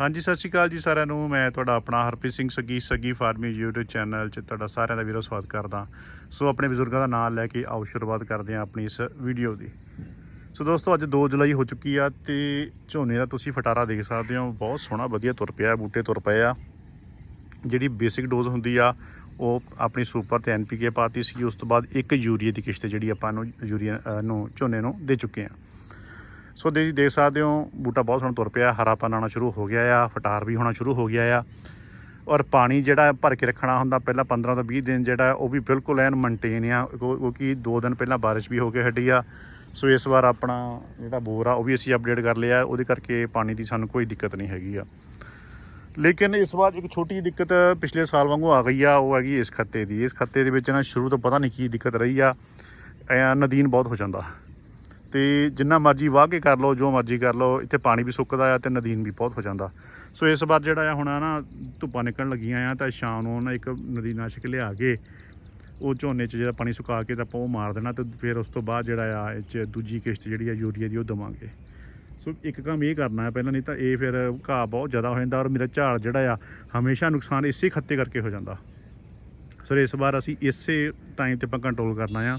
ਹਾਂਜੀ, ਸਤਿ ਸ਼੍ਰੀ ਅਕਾਲ ਜੀ ਸਾਰਿਆਂ ਨੂੰ। ਮੈਂ ਤੁਹਾਡਾ ਆਪਣਾ Harpreet Singh Saggi Saggi farming YouTube channel 'ਚ ਤੁਹਾਡਾ ਸਾਰਿਆਂ ਦਾ ਵੀਰੋ ਸਵਾਗਤ ਕਰਦਾ। ਸੋ ਆਪਣੇ ਬਜ਼ੁਰਗਾਂ ਦਾ ਨਾਮ ਲੈ ਕੇ ਆਓ, ਸ਼ੁਰੂਆਤ ਕਰਦੇ ਹਾਂ ਆਪਣੀ ਇਸ ਵੀਡੀਓ ਦੀ। ਸੋ ਦੋਸਤੋ, ਅੱਜ 2 ਜੁਲਾਈ ਹੋ ਚੁੱਕੀ ਆ ਤੇ ਝੋਨੇ ਦਾ ਤੁਸੀਂ ਫਟਾਰਾ ਦੇਖ ਸਕਦੇ ਹੋ। ਬਹੁਤ ਸੋਹਣਾ, ਵਧੀਆ ਤੁਰ ਪਿਆ, ਬੂਟੇ ਤੁਰ ਪਏ ਆ। ਜਿਹੜੀ ਬੇਸਿਕ ਡੋਜ਼ ਹੁੰਦੀ ਆ, ਉਹ ਆਪਣੀ ਸੁਪਰ ਤੇ ਐਨਪੀਕੇ ਪਾਤੀ ਸੀ ਉਸ ਤੋਂ ਬਾਅਦ ਇੱਕ ਯੂਰੀਆ ਦੀ ਕਿਸ਼ਤ ਜਿਹੜੀ ਆਪਾਂ ਨੂੰ ਯੂਰੀਆ ਨੂੰ, ਝੋਨੇ ਨੂੰ ਦੇ ਚੁੱਕੇ ਆ। ਸੋ ਤੁਸੀਂ ਦੇਖ ਸਕਦੇ ਹੋ, ਬੂਟਾ ਬਹੁਤ ਸੋਹਣਾ ਤੁਰ ਪਿਆ ਹਰਾਪਨ ਆਉਣਾ ਸ਼ੁਰੂ ਹੋ ਗਿਆ ਆ, ਫਟਾਰ ਵੀ ਹੋਣਾ ਸ਼ੁਰੂ ਹੋ ਗਿਆ ਆ। ਔਰ ਪਾਣੀ ਜਿਹੜਾ ਭਰ ਕੇ ਰੱਖਣਾ ਹੁੰਦਾ ਪਹਿਲਾਂ 15 ਤੋਂ 20 ਦਿਨ ਜਿਹੜਾ, ਉਹ ਵੀ ਬਿਲਕੁਲ ਐਨ ਮੇਨਟੇਨ ਆ ਕਿਉਂਕਿ 2 ਦਿਨ ਪਹਿਲਾਂ ਬਾਰਿਸ਼ ਵੀ ਹੋ ਕੇ ਹਟੀ ਆ। ਸੋ ਇਸ ਵਾਰ ਆਪਣਾ ਜਿਹੜਾ ਬੋਰ ਆ, ਉਹ ਵੀ ਅਸੀਂ ਅਪਡੇਟ ਕਰ ਲਿਆ, ਉਹਦੇ ਕਰਕੇ ਪਾਣੀ ਦੀ ਸਾਨੂੰ ਕੋਈ ਦਿੱਕਤ ਨਹੀਂ ਹੈਗੀ ਆ। ਲੇਕਿਨ ਇਸ ਵਾਰ ਇੱਕ ਛੋਟੀ ਜਿਹੀ ਦਿੱਕਤ ਪਿਛਲੇ ਸਾਲ ਵਾਂਗੂ ਆ ਗਈ ਆ, ਉਹ ਹੈਗੀ ਇਸ ਖੱਤੇ ਦੀ। ਇਸ ਖੱਤੇ ਦੇ ਵਿੱਚ ਨਾ ਸ਼ੁਰੂ ਤੋਂ ਪਤਾ ਨਹੀਂ ਕੀ ਦਿੱਕਤ ਰਹੀ ਆ, ਨਦੀਨ ਬਹੁਤ ਹੋ ਜਾਂਦਾ। ਤੇ ਜਿੰਨਾ ਮਰਜ਼ੀ ਵਾਹ ਕੇ ਕਰ ਲਓ, ਜੋ ਮਰਜ਼ੀ ਕਰ ਲਓ, ਇੱਥੇ ਪਾਣੀ ਵੀ ਸੁੱਕਦਾ ਆ ਤੇ ਨਦੀਨ ਵੀ ਬਹੁਤ ਹੋ ਜਾਂਦਾ। ਸੋ ਇਸ ਵਾਰ ਜਿਹੜਾ ਆ ਹੁਣ ਨਾ, ਧੁੱਪਾਂ ਨਿਕਲਣ ਲੱਗੀਆਂ ਆ ਤਾਂ ਸ਼ਾਮ ਨੂੰ ਨਾ ਇੱਕ ਨਦੀਨਾਸ਼ਕ ਲਿਆ ਕੇ ਉਹ ਝੋਨੇ 'ਚ ਜਿਹੜਾ ਪਾਣੀ ਸੁਕਾ ਕੇ ਤਾਂ ਆਪਾਂ ਉਹ ਮਾਰ ਦੇਣਾ ਤੇ ਫਿਰ ਉਸ ਤੋਂ ਬਾਅਦ ਜਿਹੜਾ ਆ ਇਹ 'ਚ ਦੂਜੀ ਕਿਸ਼ਤ ਜਿਹੜੀ ਆ ਯੂਰੀਆ ਦੀ ਉਹ ਦਵਾਂਗੇ। ਸੋ ਇੱਕ ਕੰਮ ਇਹ ਕਰਨਾ ਹੈ ਪਹਿਲਾਂ ਨਹੀਂ ਤਾਂ ਇਹ ਫਿਰ ਘਾਹ ਬਹੁਤ ਜ਼ਿਆਦਾ ਹੋ ਜਾਂਦਾ ਔਰ ਮੇਰਾ ਝਾੜ ਜਿਹੜਾ ਆ ਹਮੇਸ਼ਾ ਨੁਕਸਾਨ ਇਸੇ ਖੱਤੇ ਕਰਕੇ ਹੋ ਜਾਂਦਾ। ਸੋ ਇਸ ਵਾਰ ਅਸੀਂ ਇਸੇ ਟਾਈਮ ਤੇ ਆਪਾਂ ਕੰਟਰੋਲ ਕਰਨਾ ਆ।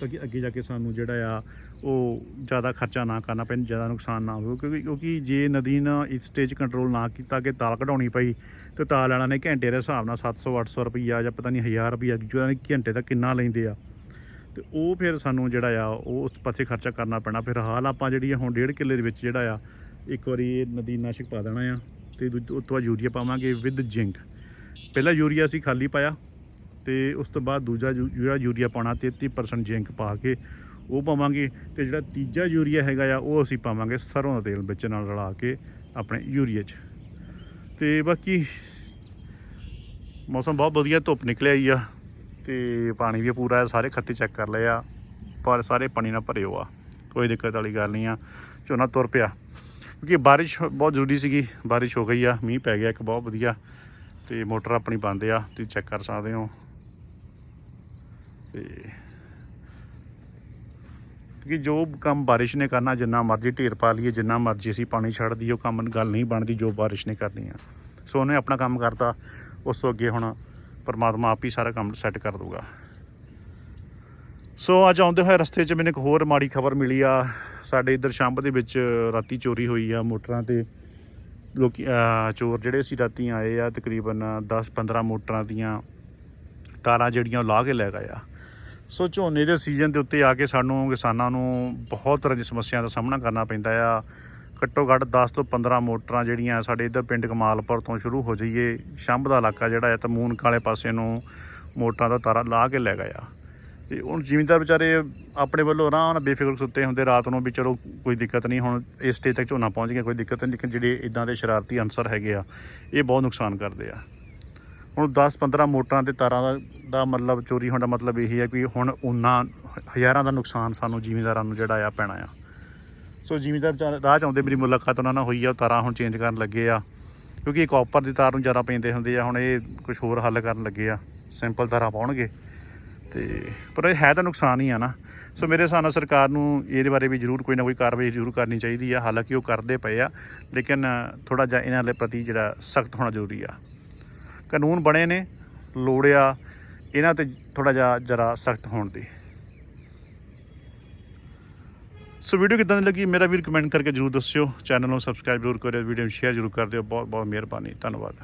ਕਿ ਅੱਗੇ ਜਾ ਕੇ ਸਾਨੂੰ ਜਿਹੜਾ ਆ, ਉਹ ਜ਼ਿਆਦਾ ਖਰਚਾ ਨਾ ਕਰਨਾ ਪੈਣ, ਜ਼ਿਆਦਾ ਨੁਕਸਾਨ ਨਾ ਹੋਵੇ, ਕਿਉਂਕਿ ਕਿਉਂਕਿ ਜੇ ਨਦੀ ਨਾ ਇਸ ਸਟੇਜ ਕੰਟਰੋਲ ਨਾ ਕੀਤਾ ਕਿ ਤਾਲ ਕਢਾਉਣੀ ਪਈ, ਤੇ ਤਾਲ ਵਾਲਿਆਂ ਨੇ ਘੰਟੇ ਦੇ ਹਿਸਾਬ ਨਾਲ 700 800 ਰੁਪਈਆ ਜਾਂ ਪਤਾ ਨਹੀਂ 1000 ਰੁਪਈਆ ਜਿਹੜਾ ਨੇ ਘੰਟੇ ਦਾ ਕਿੰਨਾ ਲੈਂਦੇ ਆ। ਤੇ ਉਹ ਫਿਰ ਸਾਨੂੰ ਜਿਹੜਾ ਆ, ਉਹ ਉਸ ਪਾਸੇ ਖਰਚਾ ਕਰਨਾ ਪੈਣਾ। ਫਿਰ ਹਾਲ ਆਪਾਂ ਜਿਹੜੀ ਆ ਹੁਣ ਡੇਢ ਕਿੱਲੇ ਦੇ ਵਿੱਚ ਜਿਹੜਾ ਆ, ਇੱਕ ਵਾਰੀ ਇਹ ਨਦੀ ਨਾਸ਼ਕ ਪਾ ਦੇਣਾ ਆ, ਤੇ ਦੂਜ- ਉਸ ਤੋਂ ਬਾਅਦ ਯੂਰੀਆ ਪਾਵਾਂਗੇ ਵਿਦ ਜ਼ਿੰਕ। ਪਹਿਲਾਂ ਯੂਰੀਆ ਅਸੀਂ ਖਾਲੀ ਪਾਇਆ ਤੇ ਉਸ ਤੋਂ ਬਾਅਦ ਦੂਜਾ ਯੂ- ਜਿਹੜਾ ਯੂਰੀਆ ਪਾਉਣਾ 33% ਜ਼ਿੰਕ ਪਾ ਕੇ ਉਹ ਪਾਵਾਂਗੇ ਤੇ ਜਿਹੜਾ ਤੀਜਾ ਯੂਰੀਆ ਹੈਗਾ ਆ, ਉਹ ਅਸੀਂ ਪਾਵਾਂਗੇ ਸਰੋਂ ਦਾ ਤੇਲ ਵਿੱਚ ਨਾਲ ਰਲਾ ਕੇ ਆਪਣੇ ਯੂਰੀਆ 'ਚ। ਤੇ ਬਾਕੀ ਮੌਸਮ ਬਹੁਤ ਵਧੀਆ, ਧੁੱਪ ਨਿਕਲਿਆ ਹੀ ਆ ਤੇ ਪਾਣੀ ਵੀ ਪੂਰਾ ਆ, ਸਾਰੇ ਖੱਤੇ ਚੈੱਕ ਕਰ ਲਏ ਆ, ਪਰ ਸਾਰੇ ਪਾਣੀ ਨਾਲ ਭਰੇ ਹੋ ਆ, ਕੋਈ ਦਿੱਕਤ ਵਾਲੀ ਗੱਲ ਨਹੀਂ ਆ, ਝੋਨਾ ਤੁਰ ਪਿਆ। ਕਿਉਂਕਿ ਬਾਰਿਸ਼ ਬਹੁਤ ਜ਼ਰੂਰੀ ਸੀਗੀ, ਬਾਰਿਸ਼ ਹੋ ਗਈ ਆ, ਮੀਂਹ ਪੈ ਗਿਆ ਇੱਕ, ਬਹੁਤ ਵਧੀਆ, ਤੇ ਮੋਟਰ ਆਪਣੀ ਬੰਦ ਆ, ਤੁਸੀਂ ਚੈੱਕ ਕਰ ਸਕਦੇ ਹੋ। ਤੇ ਕਿ ਜੋ ਕੰਮ ਬਾਰਿਸ਼ ਨੇ ਕਰਨਾ, ਜਿੰਨਾ ਮਰਜ਼ੀ ਢੇਰ ਪਾ ਲਈਏ, ਜਿੰਨਾ ਮਰਜ਼ੀ ਅਸੀਂ ਪਾਣੀ ਛੱਡ ਦਈਏ, ਉਹ ਕੰਮ ਗੱਲ ਨਹੀਂ ਬਣਦੀ ਜੋ ਬਾਰਿਸ਼ ਨੇ ਕਰਨੀ ਆ। ਸੋ ਉਹਨੇ ਆਪਣਾ ਕੰਮ ਕਰਤਾ, ਉਸ ਤੋਂ ਅੱਗੇ ਹੁਣ ਪਰਮਾਤਮਾ ਆਪ ਹੀ ਸਾਰਾ ਕੰਮ ਸੈੱਟ ਕਰ ਦੂਗਾ ਸੋ ਅੱਜ ਆਉਂਦੇ ਹੋਏ ਰਸਤੇ 'ਚ ਮੈਨੂੰ ਇੱਕ ਹੋਰ ਮਾੜੀ ਖਬਰ ਮਿਲੀ ਆ। ਸਾਡੇ ਇੱਧਰ ਸ਼ੰਭ ਦੇ ਵਿੱਚ ਰਾਤੀ ਚੋਰੀ ਹੋਈ ਆ ਮੋਟਰਾਂ ਤੇ। ਲੋਕੀ ਚੋਰ ਜਿਹੜੇ ਸੀ ਰਾਤੀ ਆਏ ਆ, ਤਕਰੀਬਨ 10-15 ਮੋਟਰਾਂ ਦੀਆਂ ਤਾਰਾਂ ਜਿਹੜੀਆਂ ਉਹ ਲਾ ਕੇ ਲੈ ਗਏ ਆ। ਸੋ ਝੋਨੇ ਦੇ ਸੀਜ਼ਨ ਦੇ ਉੱਤੇ ਆ ਕੇ ਸਾਨੂੰ ਕਿਸਾਨਾਂ ਨੂੰ ਬਹੁਤ ਤਰ੍ਹਾਂ ਦੀ ਸਮੱਸਿਆ ਦਾ ਸਾਹਮਣਾ ਕਰਨਾ ਪੈਂਦਾ ਆ। ਘੱਟੋ ਘੱਟ 10 ਤੋਂ 15 ਮੋਟਰਾਂ ਜਿਹੜੀਆਂ ਸਾਡੇ ਇੱਧਰ ਪਿੰਡ ਕਮਾਲਪੁਰ ਤੋਂ ਸ਼ੁਰੂ ਹੋ ਜਾਈਏ, ਸ਼ੰਭ ਦਾ ਇਲਾਕਾ ਜਿਹੜਾ ਹੈ ਤਮੂਨ ਕਾਲੇ ਪਾਸੇ ਨੂੰ ਮੋਟਰਾਂ ਦਾ ਤਾਰਾ ਲਾ ਕੇ ਲੈ ਗਿਆ ਤੇ ਹੁਣ ਜ਼ਿਮੀਂਦਾਰ ਵਿਚਾਰੇ ਆਪਣੇ ਵੱਲੋਂ ਆਰਾਮ ਨਾਲ ਬੇਫਿਕਰ ਸੁੱਤੇ ਹੁੰਦੇ, ਰਾਤ ਨੂੰ ਵੀ ਚਲੋ ਕੋਈ ਦਿੱਕਤ ਨਹੀਂ, ਹੁਣ ਇਸ ਸਟੇਜ ਤੱਕ ਝੋਨਾ ਪਹੁੰਚ ਗਿਆ, ਕੋਈ ਦਿੱਕਤ ਨਹੀਂ, ਲੇਕਿਨ ਜਿਹੜੇ ਇਦਾਂ ਦੇ ਸ਼ਰਾਰਤੀ ਅਨਸਰ ਹੈਗੇ ਆ, ਇਹ ਬਹੁਤ ਨੁਕਸਾਨ ਕਰਦੇ ਆ। ਹੁਣ 10-15 ਮੋਟਰਾਂ ਤੇ ਤਾਰਾਂ ਦਾ ਦਾ ਮਤਲਬ ਚੋਰੀ ਹੋਣ ਦਾ ਮਤਲਬ ਇਹ ਹੈ ਕਿ ਹੁਣ ਉਹਨਾਂ ਹਜ਼ਾਰਾਂ ਦਾ ਨੁਕਸਾਨ ਸਾਨੂੰ ਜ਼ਿਮੀਂਦਾਰਾਂ ਨੂੰ ਜਿਹੜਾ ਆ ਪੈਣਾ ਆ। ਸੋ ਜ਼ਿਮੀਂਦਾਰ ਵਿਚਾਰੇ ਰਾਹ 'ਚ ਆਉਂਦੇ ਮੇਰੀ ਮੁਲਾਕਾਤ ਉਹਨਾਂ ਨਾਲ ਹੋਈ ਆ, ਉਹ ਤਾਰਾਂ ਹੁਣ ਚੇਂਜ ਕਰਨ ਲੱਗੇ ਆ। ਕਿਉਂਕਿ ਇਹ ਕਾਪਰ ਦੀ ਤਾਰ ਨੂੰ ਜ਼ਿਆਦਾ ਪੈਂਦੇ ਹੁੰਦੇ ਆ, ਹੁਣ ਇਹ ਕੁਝ ਹੋਰ ਹੱਲ ਕਰਨ ਲੱਗੇ ਆ। ਸਿੰਪਲ ਤਾਰਾਂ ਪਾਉਣਗੇ। ਤੇ ਪਰ ਇਹ ਹੈ ਤਾਂ ਨੁਕਸਾਨ ਹੀ ਆ ਨਾ। ਸੋ ਮੇਰੇ ਹਿਸਾਬ ਨਾਲ ਸਰਕਾਰ ਨੂੰ ਇਹਦੇ ਬਾਰੇ ਵੀ ਜ਼ਰੂਰ ਕੋਈ ਨਾ ਕੋਈ ਕਾਰਵਾਈ ਜ਼ਰੂਰ ਕਰਨੀ ਚਾਹੀਦੀ ਆ। ਹਾਲਾਂਕਿ ਉਹ ਕਰਦੇ ਪਏ ਆ, ਲੇਕਿਨ ਥੋੜਾ ਜਿਹਾ ਇਹਨਾਂ ਦੇ ਪ੍ਰਤੀ ਜਿਹੜਾ ਸਖਤ ਹੋਣਾ ਜ਼ਰੂਰੀ ਆ। ਕਾਨੂੰਨ ਬਣੇ ਨੇ, ਲੋੜਿਆ, ਇਹਨਾਂ ਤੇ ਥੋੜਾ ਜਿਹਾ ਜਰਾ ਸਖਤ ਹੋਣ ਦੀ। ਸੋ ਵੀਡੀਓ ਕਿਦਾਂ ਦੀ ਲੱਗੀ? ਮੇਰਾ ਵੀਰ ਕਮੈਂਟ ਕਰਕੇ ਜਰੂਰ ਦੱਸਿਓ। ਚੈਨਲ ਨੂੰ ਸਬਸਕ੍ਰਾਈਬ ਜਰੂਰ ਕਰਿਓ ਵੀਡੀਓ ਨੂੰ ਸ਼ੇਅਰ ਜਰੂਰ ਕਰ ਦਿਓ। ਬਹੁਤ ਬਹੁਤ ਮਿਹਰਬਾਨੀ। ਧੰਨਵਾਦ।